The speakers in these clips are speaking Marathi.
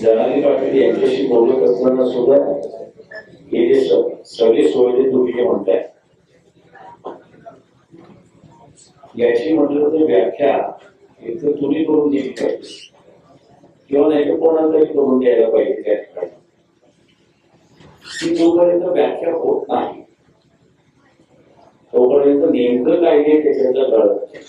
जनाली पाटील यांच्याशी बोलत असताना सुद्धा हे जे सगळे सोयरे तुम्ही जे म्हणताय याची म्हटलं तर व्याख्या इथं तुम्ही करून दिली पाहिजे किंवा नाही कोणालाही कोणाला करून द्यायला पाहिजे त्या ठिकाणी ती जोपर्यंत व्याख्या होत नाही तोपर्यंत नेमकं काय नाही त्याच्यातलं कळत नाही.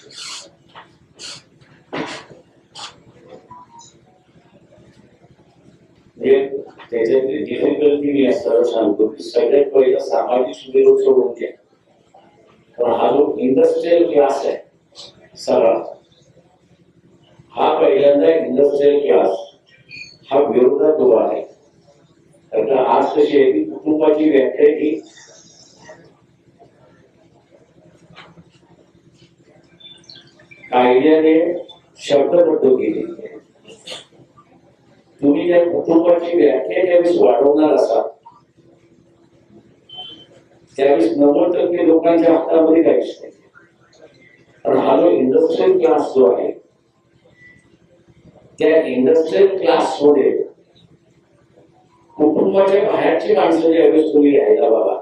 म्हणजे त्याच्यातली डिफिकल्टी मी असताना सांगतो की सगळ्यात पहिलं सामाजिक सुविधा सोडून घ्या पण हा जो इंडस्ट्रीयल क्लास आहे सगळा हा पहिल्यांदा इंडस्ट्रीयल क्लास हा विरोधात उभा आहे कारण आज कशी आहे की कुटुंबाची व्याख्या ही कायद्याने शब्दबद्ध केली आहे. तुम्ही त्या कुटुंबाची व्याख्या ज्यावेळेस वाढवणार असाल. त्यावेळेस नव्वद टक्के लोकांच्या हातामध्ये काहीच नाही. पण हा जो इंडस्ट्रियल क्लास जो आहे त्या इंडस्ट्रियल क्लासमध्ये कुटुंबाच्या बाहेरची माणसं ज्यावेळेस तुम्ही यायला बाबा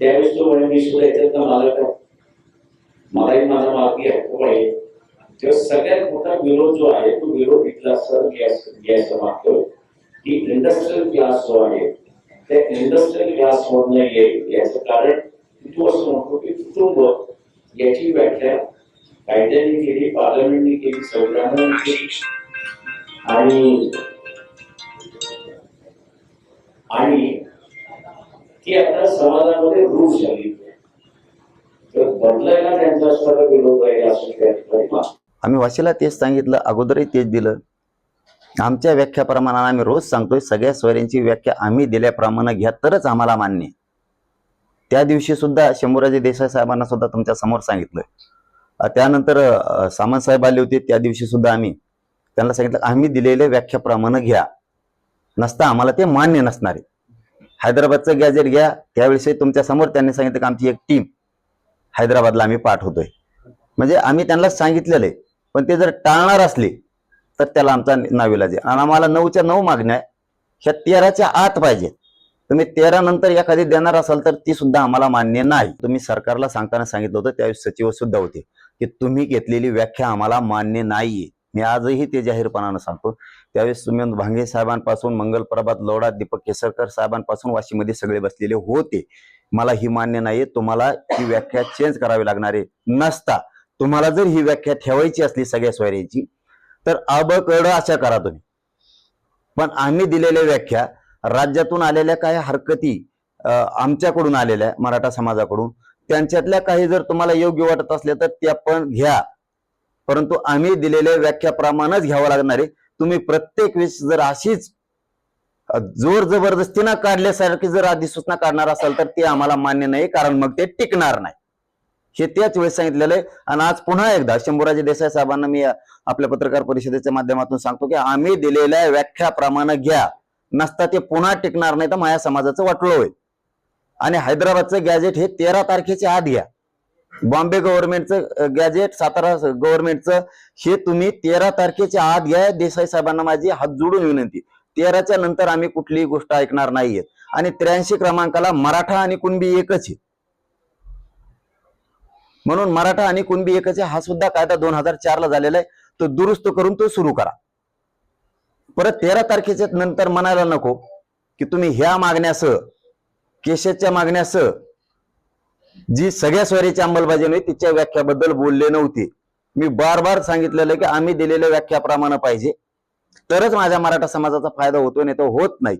त्यावेळेस तो म्हणे मी सुद्धा का मला काय मलाही माझा मालकी हक्क पाहिजे सगळ्यात मोठा विरोध जो आहे तो विरोध इथला सर घ्यायचा मागतोय की इंडस्ट्रीयल क्लास जो आहे, त्या इंडस्ट्रीयल क्लास मधनं येईल याचं कारण तू असं म्हणतो की कुटुंब याची व्याख्या कायद्याने केली, पार्लमेंटने केली, संविधानाने केली. आणि आणि ती आता समाजामध्ये रूढ झाली. तर बदलायला त्यांचा असणारा विरोध आहे, असं त्या ठिकाणी. आम्ही वाशीला तेच सांगितलं अगोदरही तेच दिलं. आमच्या व्याख्याप्रमाणे आम्ही रोज सांगतोय सगळ्या स्वरांची व्याख्या आम्ही दिल्याप्रमाणे घ्या तरच आम्हाला मान्य. आहे. त्या दिवशी सुद्धा शंभूराजे देसाई साहेबांना सुद्धा तुमच्यासमोर सांगितलं. त्यानंतर अं, सामंत साहेब आले होते त्या दिवशी सुद्धा आम्ही त्यांना सांगितलं आम्ही दिलेल्या व्याख्याप्रमाणे घ्या. नसता आम्हाला ते मान्य नसणार. आहे हैदराबादचं गॅजेट घ्या त्यावेळेसही तुमच्यासमोर त्यांनी सांगितलं की आमची एक टीम हैदराबादला आम्ही पाठवतोय. म्हणजे आम्ही त्यांना सांगितलेलं आहे. पण ते जर टाळणार असले तर त्याला आमचा नाविला जाईल आणि आम्हाला नऊच्या नऊ मागण्या ह्या तेराच्या आत पाहिजे तुम्ही तेरा नंतर एखादी देणार असाल तर ती सुद्धा आम्हाला मान्य नाही. तुम्ही सरकारला सांगताना सांगितलं होतं त्यावेळेस सचिव सुद्धा होते की तुम्ही घेतलेली व्याख्या आम्हाला मान्य नाहीये. मी आजही ते जाहीरपणानं सांगतो. त्यावेळेस सुमंत भांगे साहेबांपासून मंगल प्रभात लोढा दीपक केसरकर साहेबांपासून वाशीमध्ये सगळे बसलेले होते. मला ही मान्य नाहीये. तुम्हाला ही व्याख्या चेंज करावी लागणार आहे नसता. तुम्हाला जर ही व्याख्या ठेवायची असली सगळ्या स्वैर्याची तर अब कड अशा करा तुम्ही. पण आम्ही दिलेल्या व्याख्या राज्यातून आलेल्या काही हरकती अं, आमच्याकडून आलेल्या मराठा समाजाकडून. त्यांच्यातल्या काही जर तुम्हाला योग्य वाटत असल्या तर त्या पण घ्या. परंतु आम्ही दिलेल्या व्याख्याप्रमाणेच घ्यावं लागणार आहे. तुम्ही प्रत्येक वेळेस जर अशीच जोर जबरदस्तीनं काढल्यासारखी जर अधिसूचना काढणार असाल तर ते आम्हाला मान्य नाही कारण मग ते टिकणार नाही. हे त्याच वेळेस सांगितलेलं आहे. आणि आज पुन्हा एकदा शंभूराजे देसाई साहेबांना मी आपल्या पत्रकार परिषदेच्या माध्यमातून सांगतो की आम्ही दिलेल्या व्याख्याप्रमाणे घ्या. नसता ते पुन्हा टिकणार नाही तर माझ्या समाजाचं वाटलं होईल. आणि हैदराबादचं गॅजेट हे तेरा तारखेच्या आत घ्या. बॉम्बे गव्हर्नमेंटचं गॅजेट सातारा गव्हर्नमेंटचं हे तुम्ही तेरा तारखेच्या आत घ्या. देसाई साहेबांना माझी हात जोडून विनंती. तेराच्या नंतर आम्ही कुठलीही गोष्ट ऐकणार नाहीये. आणि त्र्याऐंशी क्रमांकाला मराठा आणि कुणबी एकच आहे. म्हणून मराठा आणि कुणबी एकच हा सुद्धा कायदा दोन हजार चार ला झालेला आहे. तो दुरुस्त करून तो सुरू करा. परत तेरा तारखेच्या नंतर म्हणायला नको की तुम्ही ह्या मागण्यासह केशच्या मागण्यासह जी सगळ्या स्वराची अंमलबजावणी तिच्या व्याख्याबद्दल बोलले नव्हते. मी बार बार सांगितलेलं की आम्ही दिलेल्या व्याख्याप्रमाणे पाहिजे. तरच माझ्या मराठा समाजाचा फायदा होतो नाही तो होत नाही.